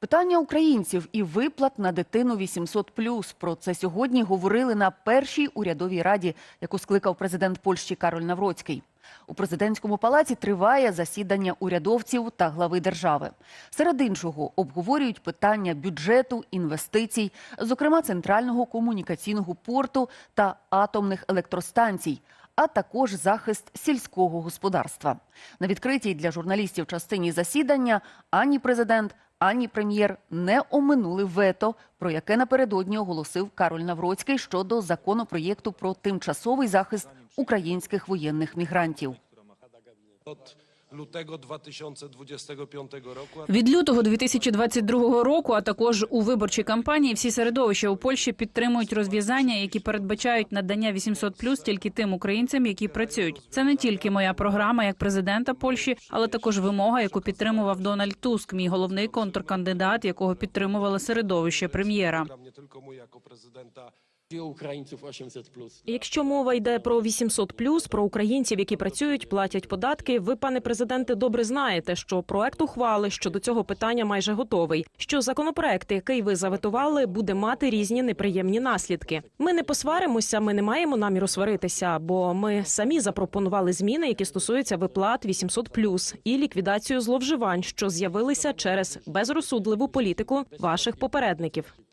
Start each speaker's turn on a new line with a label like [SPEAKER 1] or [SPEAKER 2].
[SPEAKER 1] Питання українців і виплат на дитину 800+. Про це сьогодні говорили на першій урядовій раді, яку скликав президент Польщі Кароль Навроцький. У президентському палаці триває засідання урядовців та глави держави. Серед іншого обговорюють питання бюджету, інвестицій, зокрема центрального комунікаційного порту та атомних електростанцій, а також захист сільського господарства. На відкритій для журналістів частині засідання ані президент, ані прем'єр не оминули вето, про яке напередодні оголосив Кароль Навроцький щодо законопроєкту про тимчасовий захист українських воєнних мігрантів.
[SPEAKER 2] Od lutego 2025 roku.
[SPEAKER 3] Від лютого 2022 року, а також у виборчій кампанії, всі середовища у Польщі підтримують розв'язання, які передбачають надання 800+, тільки тим українцям, які працюють. Це не тільки моя програма як президента Польщі, але також вимога, яку підтримував Дональд Туск, мій головний контркандидат, якого підтримувало середовище прем'єра.
[SPEAKER 4] Українців 800+.
[SPEAKER 5] Якщо мова йде про 800+, про українців, які працюють, платять податки, ви, пане президенте, добре знаєте, що проект ухвали щодо цього питання майже готовий. Що законопроект, який ви заветували, буде мати різні неприємні наслідки. Ми не посваримося, ми не маємо наміру сваритися, бо ми самі запропонували зміни, які стосуються виплат 800+, і ліквідацію зловживань, що з'явилися через безрозсудливу політику ваших попередників.